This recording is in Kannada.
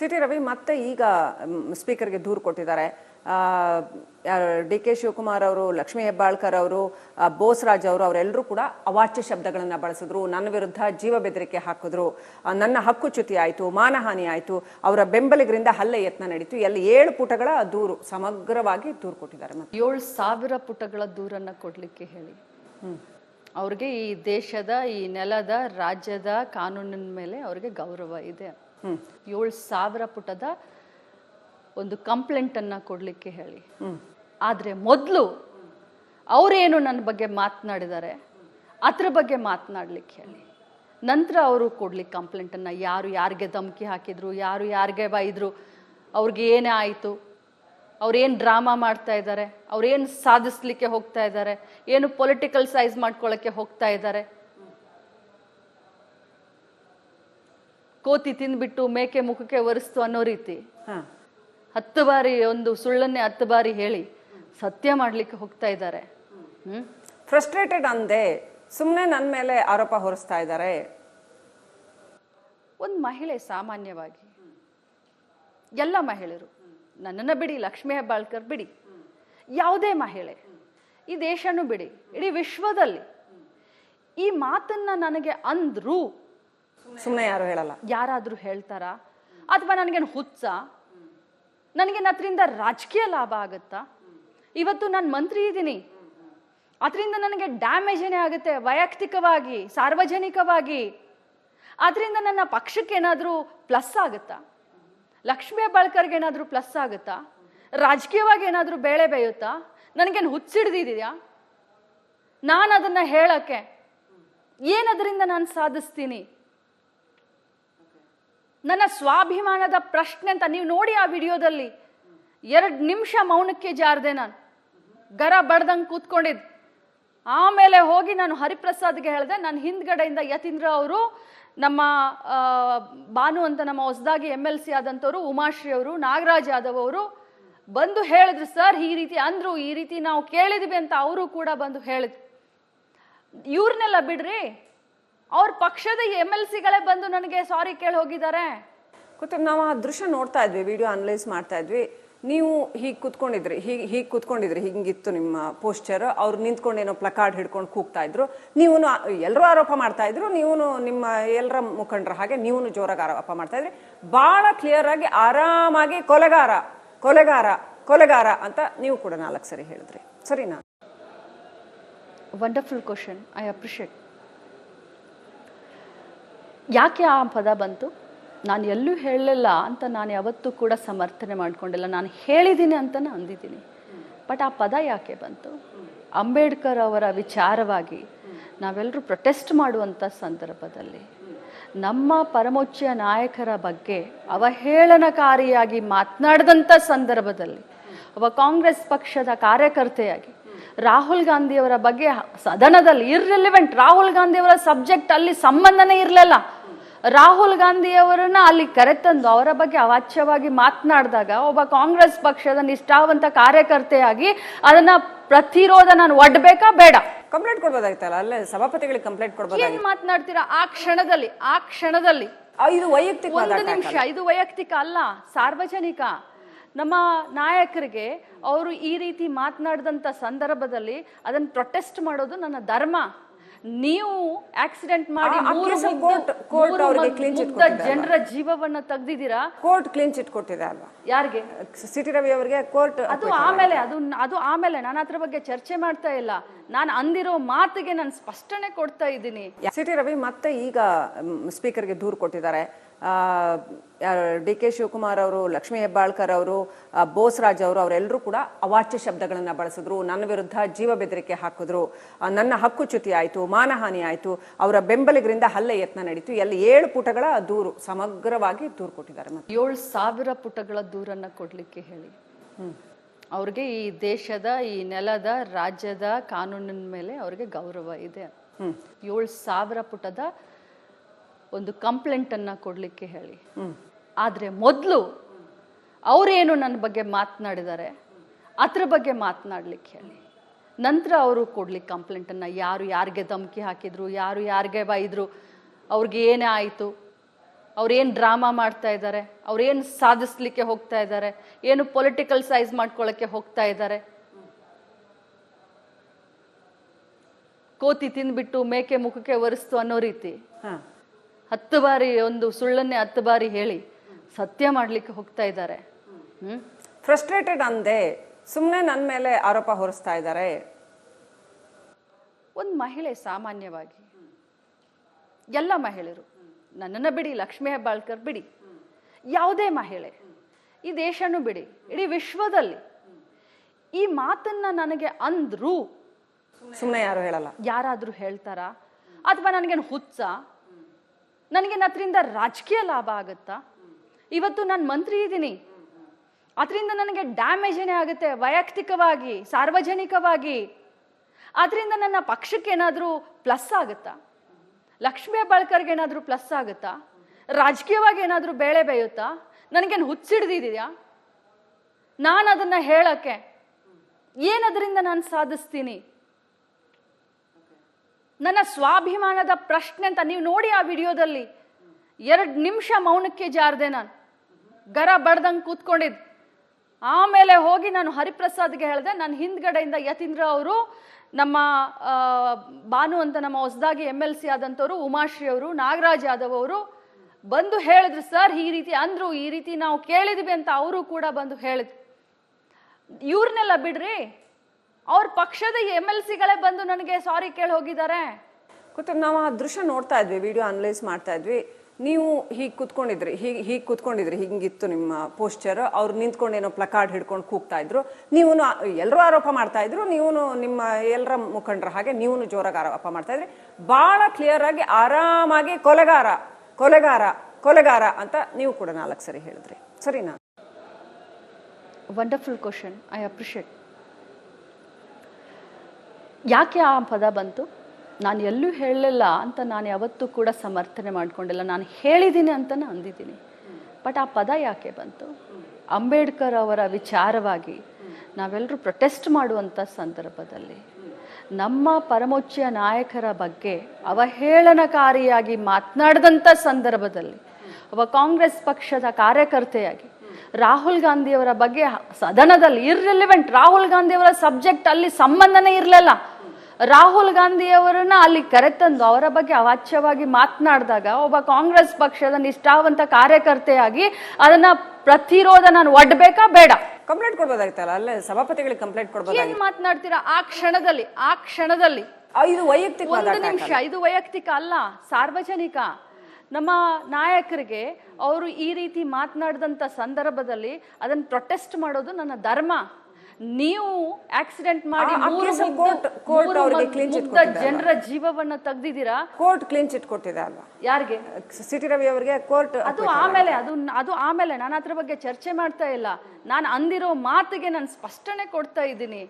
ಸಿ ಟಿ ರವಿ ಮತ್ತೆ ಈಗ ಸ್ಪೀಕರ್ಗೆ ದೂರು ಕೊಟ್ಟಿದ್ದಾರೆ. ಡಿ ಕೆ ಶಿವಕುಮಾರ್ ಅವರು ಲಕ್ಷ್ಮೀ ಹೆಬ್ಬಾಳ್ಕರ್ ಅವರು ಬೋಸ್ರಾಜ್ ಅವರು ಅವರೆಲ್ಲರೂ ಕೂಡ ಅವಾಚ್ಯ ಶಬ್ದಗಳನ್ನು ಬಳಸಿದ್ರು. ನನ್ನ ವಿರುದ್ಧ ಜೀವ ಬೆದರಿಕೆ ಹಾಕಿದ್ರು. ನನ್ನ ಹಕ್ಕುಚ್ಯುತಿ ಆಯಿತು ಮಾನಹಾನಿ ಆಯಿತು. ಅವರ ಬೆಂಬಲಿಗರಿಂದ ಹಲ್ಲೆ ಯತ್ನ ನಡೀತು. ಎಲ್ಲ ಏಳು ಪುಟಗಳ ದೂರು ಸಮಗ್ರವಾಗಿ ದೂರು ಕೊಟ್ಟಿದ್ದಾರೆ ಮತ್ತೆ. ಏಳು ಸಾವಿರ ಪುಟಗಳ ದೂರನ್ನು ಕೊಡಲಿಕ್ಕೆ ಹೇಳಿ. ಅವ್ರಿಗೆ ಈ ದೇಶದ ಈ ನೆಲದ ರಾಜ್ಯದ ಕಾನೂನಿನ ಮೇಲೆ ಅವ್ರಿಗೆ ಗೌರವ ಇದೆ. ಏಳು ಸಾವಿರ ಪುಟದ ಒಂದು ಕಂಪ್ಲೇಂಟ್ ಕೊಡಲಿಕ್ಕೆ ಕೊಡ್ಲಿಕ್ಕೆ ಹೇಳಿ ಆದ್ರೆ ಮೊದಲು ಅವರೇನು ನನ್ನ ಬಗ್ಗೆ ಮಾತನಾಡಿದ್ದಾರೆ ಅದ್ರ ಬಗ್ಗೆ ಮಾತನಾಡ್ಲಿಕ್ಕೆ ಹೇಳಿ. ನಂತರ ಅವರು ಕೊಡ್ಲಿಕ್ಕೆ ಕಂಪ್ಲೇಂಟನ್ನು ಯಾರು ಯಾರಿಗೆ ಧಮಕಿ ಹಾಕಿದ್ರು ಯಾರು ಯಾರಿಗೆ ಬೈದ್ರು ಅವ್ರಿಗೆ ಏನೇ ಆಯಿತು ಅವ್ರೇನು ಡ್ರಾಮಾ ಮಾಡ್ತಾ ಇದ್ದಾರೆ ಅವ್ರೇನು ಸಾಧಿಸ್ಲಿಕ್ಕೆ ಹೋಗ್ತಾ ಇದ್ದಾರೆ ಏನು ಪೊಲಿಟಿಕಲ್ ಸೈಜ್ ಮಾಡ್ಕೊಳ್ಳೋಕ್ಕೆ ಹೋಗ್ತಾ ಇದ್ದಾರೆ ಕೋತಿ ತಿಂದ್ಬಿಟ್ಟು ಮೇಕೆ ಮುಖಕ್ಕೆ ಒರೆಸ್ತು ಅನ್ನೋ ರೀತಿ. ಹಾ. ಹತ್ತು ಬಾರಿ ಒಂದು ಸುಳ್ಳನ್ನೇ ಹತ್ತು ಬಾರಿ ಹೇಳಿ ಸತ್ಯ ಮಾಡ್ಲಿಕ್ಕೆ ಹೋಗ್ತಾ ಇದ್ದಾರೆ. ಹ್ಮ್? ಫ್ರಸ್ಟ್ರೇಟೆಡ್ ಅಂದೆ. ಸುಮ್ಮನೆ ನನ್ನ ಮೇಲೆ ಆರೋಪ ಹೊರಿಸ್ತಾ ಇದ್ದಾರೆ. ಒಂದು ಮಹಿಳೆ ಸಾಮಾನ್ಯವಾಗಿ ಎಲ್ಲ ಮಹಿಳೆಯರು ನನ್ನನ್ನು ಬಿಡಿ ಲಕ್ಷ್ಮೀ ಹೆಬ್ಬಾಳ್ಕರ್ ಬಿಡಿ ಯಾವುದೇ ಮಹಿಳೆ ಈ ದೇಶನೂ ಬಿಡಿ ಇಡೀ ವಿಶ್ವದಲ್ಲಿ ಈ ಮಾತನ್ನ ನನಗೆ ಅಂದ್ರು ಸುಮ್ಮನೆ ಯಾರು ಹೇಳಲ್ಲ. ಯಾರಾದರೂ ಹೇಳ್ತಾರಾ? ಅಥವಾ ನನಗೇನು ಹುಚ್ಚ? ನನಗೇನು ಅದರಿಂದ ರಾಜಕೀಯ ಲಾಭ ಆಗುತ್ತಾ? ಇವತ್ತು ನಾನು ಮಂತ್ರಿ ಇದ್ದೀನಿ. ಅದರಿಂದ ನನಗೆ ಡ್ಯಾಮೇಜ್ ಏನೇ ಆಗುತ್ತೆ, ವೈಯಕ್ತಿಕವಾಗಿ, ಸಾರ್ವಜನಿಕವಾಗಿ. ಅದರಿಂದ ನನ್ನ ಪಕ್ಷಕ್ಕೆ ಏನಾದರೂ ಪ್ಲಸ್ ಆಗುತ್ತಾ? ಲಕ್ಷ್ಮೀ ಬಾಳ್ಕರ್ಗೆ ಏನಾದರೂ ಪ್ಲಸ್ ಆಗುತ್ತಾ? ರಾಜಕೀಯವಾಗಿ ಏನಾದರೂ ಬೇಳೆ ಬೇಯುತ್ತಾ? ನನಗೇನು ಹುಚ್ಚಿಡ್ದಿದೆಯಾ ನಾನು ಅದನ್ನು ಹೇಳೋಕ್ಕೆ ಏನದರಿಂದ ನಾನು ಸಾಧಿಸ್ತೀನಿ? ನನ್ನ ಸ್ವಾಭಿಮಾನದ ಪ್ರಶ್ನೆ ಅಂತ ನೀವು ನೋಡಿ ಆ ವಿಡಿಯೋದಲ್ಲಿ. ಎರಡು ನಿಮಿಷ ಮೌನಕ್ಕೆ ಜಾರದೆ ನಾನು. ಗರ ಬಡ್ದಂಗೆ ಕೂತ್ಕೊಂಡಿದ್ದು. ಆಮೇಲೆ ಹೋಗಿ ನಾನು ಹರಿಪ್ರಸಾದ್ಗೆ ಹೇಳಿದೆ, ನಾನು ಹಿಂದ್ಗಡೆಯಿಂದ ಯತೀಂದ್ರ ಅವರು ನಮ್ಮ ಭಾನು ಅಂತ ನಮ್ಮ ಹೊಸದಾಗಿ ಎಂ ಎಲ್ ಸಿ ಆದಂಥವ್ರು, ಉಮಾಶ್ರೀ ಅವರು, ನಾಗರಾಜ್ ಯಾದವ್ ಅವರು ಬಂದು ಹೇಳಿದ್ರು, ಸರ್, ಈ ರೀತಿ ಅಂದರು, ಈ ರೀತಿ ನಾವು ಕೇಳಿದ್ವಿ ಅಂತ ಅವರು ಕೂಡ ಬಂದು ಹೇಳಿದ್ರು. ಇವ್ರನ್ನೆಲ್ಲ ಬಿಡ್ರಿ ಅವ್ರ ಪಕ್ಷದ ಎಂ ಎಲ್ ಸಿಗಳೇ ಬಂದು ನನಗೆ ಸಾರಿ ಕೇಳಿ ಹೋಗಿದ್ದಾರೆ. ಗೊತ್ತ ನಾವು ಆ ದೃಶ್ಯ ನೋಡ್ತಾ ಇದ್ವಿ ವಿಡಿಯೋ ಅನಲೈಸ್ ಮಾಡ್ತಾ ಇದ್ವಿ. ನೀವು ಹೀಗೆ ಕುತ್ಕೊಂಡಿದ್ರಿ ಹೀಗೆ ಹೀಗೆ ಕುತ್ಕೊಂಡಿದ್ರಿ ಹಿಂಗಿತ್ತು ನಿಮ್ಮ ಪೋಸ್ಚರ್ ಅವ್ರು ನಿಂತ್ಕೊಂಡು ಏನೋ ಪ್ಲಕಾರ್ಡ್ ಹಿಡ್ಕೊಂಡು ಕೂಗ್ತಾ ಇದ್ರು. ನೀವು ಎಲ್ಲರೂ ಆರೋಪ ಮಾಡ್ತಾ ಇದ್ರು ನೀವು ನಿಮ್ಮ ಎಲ್ಲರ ಮುಖಂಡರ ಹಾಗೆ ನೀವು ಜೋರಾಗಿ ಆರೋಪ ಮಾಡ್ತಾ ಇದ್ರಿ. ಭಾಳ ಕ್ಲಿಯರ್ ಆಗಿ ಆರಾಮಾಗಿ ಕೊಲೆಗಾರ ಕೊಲೆಗಾರ ಕೊಲೆಗಾರ ಅಂತ ನೀವು ಕೂಡ ನಾಲ್ಕು ಸರಿ ಹೇಳಿದ್ರಿ. ಸರಿನಾ? ವಂಡರ್ಫುಲ್ ಕ್ವಶನ್ ಐ ಅಪ್ರಿಷಿಯೇಟ್ ಯಾಕೆ ಆ ಪದ ಬಂತು? ನಾನು ಎಲ್ಲೂ ಹೇಳಲಿಲ್ಲ ಅಂತ ನಾನು ಯಾವತ್ತೂ ಕೂಡ ಸಮರ್ಥನೆ ಮಾಡ್ಕೊಂಡಿಲ್ಲ. ನಾನು ಹೇಳಿದ್ದೀನಿ ಅಂತ ಅಂದಿದ್ದೀನಿ. ಬಟ್ ಆ ಪದ ಯಾಕೆ ಬಂತು? ಅಂಬೇಡ್ಕರ್ ಅವರ ವಿಚಾರವಾಗಿ ನಾವೆಲ್ಲರೂ ಪ್ರೊಟೆಸ್ಟ್ ಮಾಡುವಂಥ ಸಂದರ್ಭದಲ್ಲಿ ನಮ್ಮ ಪರಮೋಚ್ಚ ನಾಯಕರ ಬಗ್ಗೆ ಅವಹೇಳನಕಾರಿಯಾಗಿ ಮಾತನಾಡಿದಂಥ ಸಂದರ್ಭದಲ್ಲಿ ಒಬ್ಬ ಕಾಂಗ್ರೆಸ್ ಪಕ್ಷದ ಕಾರ್ಯಕರ್ತೆಯಾಗಿ ರಾಹುಲ್ ಗಾಂಧಿಯವರ ಬಗ್ಗೆ ಸದನದಲ್ಲಿ ಇರ್ರೆಲಿವೆಂಟ್ ರಾಹುಲ್ ಗಾಂಧಿಯವರ ಸಬ್ಜೆಕ್ಟ್ ಅಲ್ಲಿ ಸಂಬಂಧನೇ ಇರಲಿಲ್ಲ. ರಾಹುಲ್ ಗಾಂಧಿಯವರನ್ನ ಅಲ್ಲಿ ಕರೆತಂದು ಅವರ ಬಗ್ಗೆ ಅವಾಚ್ಯವಾಗಿ ಮಾತನಾಡಿದಾಗ ಒಬ್ಬ ಕಾಂಗ್ರೆಸ್ ಪಕ್ಷದ ನಿಷ್ಠಾವಂತ ಕಾರ್ಯಕರ್ತೆಯಾಗಿ ಅದನ್ನ ಪ್ರತಿರೋಧ ನಾನು ಒಡ್ಬೇಕಾ ಬೇಡ? ಕಂಪ್ಲೇಂಟ್ ಕೊಡ್ಬೋದಾಗಿತ್ತಲ್ಲ ಅಲ್ಲೇ ಸಭಾಪತಿಗಳಿಗೆ ಕಂಪ್ಲೇಂಟ್ ಕೊಡ್ಬೋದಾಗಿತ್ತು ಏನ್ ಮಾತನಾಡ್ತೀರಾ? ಆ ಕ್ಷಣದಲ್ಲಿ ಆ ಕ್ಷಣದಲ್ಲಿ. ಆ, ಇದು ವೈಯಕ್ತಿಕ ಒಂದು ನಿಮಿಷ ಇದು ವೈಯಕ್ತಿಕ ಅಲ್ಲ ಸಾರ್ವಜನಿಕ. ನಮ್ಮ ನಾಯಕರಿಗೆ ಅವರು ಈ ರೀತಿ ಮಾತನಾಡಿದಂಥ ಸಂದರ್ಭದಲ್ಲಿ ಅದನ್ನು ಪ್ರೊಟೆಸ್ಟ್ ಮಾಡೋದು ನನ್ನ ಧರ್ಮ. ನೀವು ಆಕ್ಸಿಡೆಂಟ್ ಮಾಡಿ ಜನರ ಜೀವವನ್ನ ತೆಗ್ದಿದ್ದೀರಾ? ಕೋರ್ಟ್ ಕ್ಲೀನ್ ಚಿಟ್ ಕೊಟ್ಟಿದೆ ಅಲ್ವಾ? ಯಾರಿಗೆ? ಸಿಟಿ ರವಿ ಅವರಿಗೆ ಕೋರ್ಟ್ ಅದು ಆಮೇಲೆ ಅದು ಅದು ಆಮೇಲೆ ನಾನು ಅದ್ರ ಬಗ್ಗೆ ಚರ್ಚೆ ಮಾಡ್ತಾ ಇಲ್ಲ. ನಾನು ಅಂದಿರೋ ಮಾತಿಗೆ ನಾನು ಸ್ಪಷ್ಟನೆ ಕೊಡ್ತಾ ಇದ್ದೀನಿ. ಸಿಟಿ ರವಿ ಮತ್ತೆ ಈಗ ಸ್ಪೀಕರ್ಗೆ ದೂರು ಕೊಟ್ಟಿದ್ದಾರೆ. ಡಿ ಕೆ ಶಿವಕುಮಾರ್ ಅವರು ಲಕ್ಷ್ಮೀ ಹೆಬ್ಬಾಳ್ಕರ್ ಅವರು ಬೋಸ್ರಾಜ್ ಅವರು ಅವರೆಲ್ಲರೂ ಕೂಡ ಅವಾಚ್ಯ ಶಬ್ದಗಳನ್ನು ಬಳಸಿದ್ರು. ನನ್ನ ವಿರುದ್ಧ ಜೀವ ಬೆದರಿಕೆ ಹಾಕಿದ್ರು. ನನ್ನ ಹಕ್ಕುಚ್ಯುತಿ ಆಯಿತು ಮಾನಹಾನಿ ಆಯಿತು ಅವರ ಬೆಂಬಲಿಗರಿಂದ ಹಲ್ಲೆ ಯತ್ನ ನಡೀತು. ಎಲ್ಲ ಏಳು ಪುಟಗಳ ದೂರು ಸಮಗ್ರವಾಗಿ ದೂರು ಕೊಟ್ಟಿದ್ದಾರೆ ಮತ್ತೆ. ಏಳು ಸಾವಿರ ಪುಟಗಳ ದೂರನ್ನು ಕೊಡಲಿಕ್ಕೆ ಹೇಳಿ. ಅವ್ರಿಗೆ ಈ ದೇಶದ ಈ ನೆಲದ ರಾಜ್ಯದ ಕಾನೂನಿನ ಮೇಲೆ ಅವ್ರಿಗೆ ಗೌರವ ಇದೆ. ಏಳು ಸಾವಿರ ಪುಟದ ಒಂದು ಕಂಪ್ಲೇಂಟನ್ನು ಕೊಡಲಿಕ್ಕೆ ಹೇಳಿ. ಆದರೆ ಮೊದಲು ಅವರೇನು ನನ್ನ ಬಗ್ಗೆ ಮಾತನಾಡಿದ್ದಾರೆ ಅದ್ರ ಬಗ್ಗೆ ಮಾತನಾಡಲಿಕ್ಕೆ ಹೇಳಿ. ನಂತರ ಅವರು ಕೊಡಲಿ ಕಂಪ್ಲೇಂಟನ್ನು ಯಾರು ಯಾರಿಗೆ ಧಮಕಿ ಹಾಕಿದ್ರು ಯಾರು ಯಾರಿಗೆ ಬೈದರು ಅವ್ರಿಗೆ ಏನೇ ಆಯಿತು ಅವ್ರೇನು ಡ್ರಾಮಾ ಮಾಡ್ತಾ ಇದ್ದಾರೆ ಅವ್ರೇನು ಸಾಧಿಸ್ಲಿಕ್ಕೆ ಹೋಗ್ತಾ ಇದ್ದಾರೆ ಏನು ಪೊಲಿಟಿಕಲ್ ಸೈಜ್ ಮಾಡ್ಕೊಳ್ಳೋಕ್ಕೆ ಹೋಗ್ತಾ ಇದ್ದಾರೆ ಕೋತಿ ತಿಂದ್ಬಿಟ್ಟು ಮೇಕೆ ಮುಖಕ್ಕೆ ಒರೆಸ್ತು ಅನ್ನೋ ರೀತಿ. ಹತ್ತು ಬಾರಿ ಒಂದು ಸುಳ್ಳನ್ನೇ ಹತ್ತು ಬಾರಿ ಹೇಳಿ ಸತ್ಯ ಮಾಡ್ಲಿಕ್ಕೆ ಹೋಗ್ತಾ ಇದ್ದಾರೆ. ಫ್ರಸ್ಟ್ರೇಟೆಡ್ ಅಂದೆ ಸುಮ್ಮನೆ ನನ್ನ ಮೇಲೆ ಆರೋಪ ಹೊರಿಸ್ತಾ ಇದ್ದಾರೆ. ಒಂದು ಮಹಿಳೆ ಸಾಮಾನ್ಯವಾಗಿ ಎಲ್ಲ ಮಹಿಳೆಯರು ನನ್ನನ್ನು ಬಿಡಿ ಲಕ್ಷ್ಮೀ ಹೆಬ್ಬಾಳ್ಕರ್ ಬಿಡಿ ಯಾವುದೇ ಮಹಿಳೆ ಈ ದೇಶನೂ ಬಿಡಿ ಇಡೀ ವಿಶ್ವದಲ್ಲಿ ಈ ಮಾತನ್ನ ನನಗೆ ಅಂದ್ರು ಸುಮ್ಮನೆ ಯಾರು ಹೇಳಲ್ಲ. ಯಾರಾದರೂ ಹೇಳ್ತಾರಾ? ಅಥವಾ ನನಗೇನು ಹುಚ್ಚ? ನನಗೇನು ಅದರಿಂದ ರಾಜಕೀಯ ಲಾಭ ಆಗುತ್ತಾ? ಇವತ್ತು ನಾನು ಮಂತ್ರಿ ಇದ್ದೀನಿ. ಅದರಿಂದ ನನಗೆ ಡ್ಯಾಮೇಜ್ ಏನೇ ಆಗುತ್ತೆ? ವೈಯಕ್ತಿಕವಾಗಿ, ಸಾರ್ವಜನಿಕವಾಗಿ. ಅದರಿಂದ ನನ್ನ ಪಕ್ಷಕ್ಕೆ ಏನಾದರೂ ಪ್ಲಸ್ ಆಗುತ್ತಾ? ಲಕ್ಷ್ಮೀ ಹೆಬ್ಬಾಳ್ಕರ್ಗೆ ಏನಾದರೂ ಪ್ಲಸ್ ಆಗುತ್ತಾ? ರಾಜಕೀಯವಾಗಿ ಏನಾದರೂ ಬೇಳೆ ಬೇಯುತ್ತಾ? ನನಗೇನು ಹುಚ್ಚಿಡ್ದಿದೆಯಾ ನಾನು ಅದನ್ನು ಹೇಳೋಕ್ಕೆ ಏನದರಿಂದ ನಾನು ಸಾಧಿಸ್ತೀನಿ? ನನ್ನ ಸ್ವಾಭಿಮಾನದ ಪ್ರಶ್ನೆ ಅಂತ ನೀವು ನೋಡಿ ಆ ವಿಡಿಯೋದಲ್ಲಿ. ಎರಡು ನಿಮಿಷ ಮೌನಕ್ಕೆ ಜಾರದೆ ನಾನು. ಗರ ಬಡ್ದಂಗೆ ಕೂತ್ಕೊಂಡಿದ್. ಆಮೇಲೆ ಹೋಗಿ ನಾನು ಹರಿಪ್ರಸಾದ್ಗೆ ಹೇಳಿದೆ ನನ್ನ ಹಿಂದ್ಗಡೆಯಿಂದ ಯತೀಂದ್ರ ಅವರು ನಮ್ಮ ಭಾನು ಅಂತ ನಮ್ಮ ಹೊಸದಾಗಿ ಎಂ ಎಲ್ ಸಿ ಆದಂಥವ್ರು ಉಮಾಶ್ರೀ ಅವರು, ನಾಗರಾಜ್ ಯಾದವ್ ಅವರು ಬಂದು ಹೇಳಿದ್ರು, ಸರ್, ಈ ರೀತಿ ಅಂದರು, ಈ ರೀತಿ ನಾವು ಕೇಳಿದ್ವಿ ಅಂತ ಅವರು ಕೂಡ ಬಂದು ಹೇಳಿದ್ರು. ಇವ್ರನ್ನೆಲ್ಲ ಬಿಡ್ರಿ ಅವ್ರ ಪಕ್ಷದ ಎಂ ಎಲ್ ಸಿಗಳೇ ಬಂದು ನನಗೆ ಸಾರಿ ಕೇಳಿ ಹೋಗಿದ್ದಾರೆ. ಗೊತ್ತು ನಾವು ಆ ದೃಶ್ಯ ನೋಡ್ತಾ ಇದ್ವಿ ವಿಡಿಯೋ ಅನಲೈಸ್ ಮಾಡ್ತಾ ಇದ್ವಿ. ನೀವು ಹೀಗೆ ಕುತ್ಕೊಂಡಿದ್ರಿ ಹೀಗೆ ಹೀಗೆ ಕುತ್ಕೊಂಡಿದ್ರಿ ಹಿಂಗಿತ್ತು ನಿಮ್ಮ ಪೋಸ್ಚರ್ ಅವ್ರು ನಿಂತ್ಕೊಂಡು ಏನೋ ಪ್ಲಕಾರ್ಡ್ ಹಿಡ್ಕೊಂಡು ಕೂಗ್ತಾ ಇದ್ರು. ನೀವು ಎಲ್ಲರೂ ಆರೋಪ ಮಾಡ್ತಾ ಇದ್ರು ನೀವು ನಿಮ್ಮ ಎಲ್ಲರ ಮುಖಂಡರ ಹಾಗೆ ನೀವು ಜೋರಾಗಿ ಆರೋಪ ಮಾಡ್ತಾ ಇದ್ರಿ. ಭಾಳ ಕ್ಲಿಯರ್ ಆಗಿ ಆರಾಮಾಗಿ ಕೊಲೆಗಾರ ಕೊಲೆಗಾರ ಕೊಲೆಗಾರ ಅಂತ ನೀವು ಕೂಡ ನಾಲ್ಕು ಸರಿ ಹೇಳಿದ್ರಿ. ಸರಿನಾ? ವಂಡರ್ಫುಲ್ ಕ್ವಶನ್ ಐ ಅಪ್ರಿಷಿಯೇಟ್ ಯಾಕೆ ಆ ಪದ ಬಂತು? ನಾನು ಎಲ್ಲೂ ಹೇಳಲಿಲ್ಲ ಅಂತ ನಾನು ಯಾವತ್ತೂ ಕೂಡ ಸಮರ್ಥನೆ ಮಾಡಿಕೊಂಡಿಲ್ಲ. ನಾನು ಹೇಳಿದ್ದೀನಿ ಅಂತ ಅಂದಿದ್ದೀನಿ. ಬಟ್ ಆ ಪದ ಯಾಕೆ ಬಂತು? ಅಂಬೇಡ್ಕರ್ ಅವರ ವಿಚಾರವಾಗಿ ನಾವೆಲ್ಲರೂ ಪ್ರೊಟೆಸ್ಟ್ ಮಾಡುವಂಥ ಸಂದರ್ಭದಲ್ಲಿ ನಮ್ಮ ಪರಮೋಚ್ಚ ನಾಯಕರ ಬಗ್ಗೆ ಅವಹೇಳನಕಾರಿಯಾಗಿ ಮಾತನಾಡಿದಂಥ ಸಂದರ್ಭದಲ್ಲಿ ಒಬ್ಬ ಕಾಂಗ್ರೆಸ್ ಪಕ್ಷದ ಕಾರ್ಯಕರ್ತೆಯಾಗಿ ರಾಹುಲ್ ಗಾಂಧಿಯವರ ಬಗ್ಗೆ ಸದನದಲ್ಲಿ ಇರ್ರಿಲಿವೆಂಟ್ ರಾಹುಲ್ ಗಾಂಧಿಯವರ ಸಬ್ಜೆಕ್ಟ್ ಅಲ್ಲಿ ಸಂಬಂಧನೇ ಇರಲಿಲ್ಲ. ರಾಹುಲ್ ಗಾಂಧಿಯವರನ್ನ ಅಲ್ಲಿ ಕರೆತಂದು ಅವರ ಬಗ್ಗೆ ಅವಾಚ್ಯವಾಗಿ ಮಾತನಾಡಿದಾಗ ಒಬ್ಬ ಕಾಂಗ್ರೆಸ್ ಪಕ್ಷದ ನಿಷ್ಠಾವಂತ ಕಾರ್ಯಕರ್ತೆಯಾಗಿ ಅದನ್ನ ಪ್ರತಿರೋಧ ನಾನು ಒಡ್ಬೇಕಾ ಬೇಡ? ಕಂಪ್ಲೇಂಟ್ ಕೊಡ್ಬೋದಾಗಿತ್ತಲ್ಲ? ಅಲ್ಲೇ ಸಭಾಪತಿಗಳಿಗೆ ಕಂಪ್ಲೇಂಟ್ ಕೊಡ್ಬೋದಾಗಿತ್ತು. ಏನ್ ಮಾತನಾಡ್ತೀರಾ? ಆ ಕ್ಷಣದಲ್ಲಿ ಆ ಕ್ಷಣದಲ್ಲಿ. ಆ, ಇದು ವೈಯಕ್ತಿಕ ಒಂದು ನಿಮಿಷ ಇದು ವೈಯಕ್ತಿಕ ಅಲ್ಲ ಸಾರ್ವಜನಿಕ. ನಮ್ಮ ನಾಯಕರಿಗೆ ಅವರು ಈ ರೀತಿ ಮಾತನಾಡಿದಂಥ ಸಂದರ್ಭದಲ್ಲಿ ಅದನ್ನ ಪ್ರೊಟೆಸ್ಟ್ ಮಾಡೋದು ನನ್ನ ಧರ್ಮ. ನೀವು ಆಕ್ಸಿಡೆಂಟ್ ಮಾಡಿ ಜನರ ಜೀವವನ್ನ ತೆಗ್ದಿದ್ದೀರಾ? ಕೋರ್ಟ್ ಕ್ಲೀನ್ ಚಿಟ್ ಕೊಟ್ಟಿದೆ ಅಲ್ವಾ? ಯಾರಿಗೆ? ಸಿಟಿ ರವಿ ಅವರಿಗೆ ಕೋರ್ಟ್ ಅದು ಆಮೇಲೆ ಅದು ಅದು ಆಮೇಲೆ ನಾನು ಅದ್ರ ಬಗ್ಗೆ ಚರ್ಚೆ ಮಾಡ್ತಾ ಇಲ್ಲ. ನಾನು ಅಂದಿರೋ ಮಾತಿಗೆ ನಾನು ಸ್ಪಷ್ಟನೆ ಕೊಡ್ತಾ ಇದ್ದೀನಿ.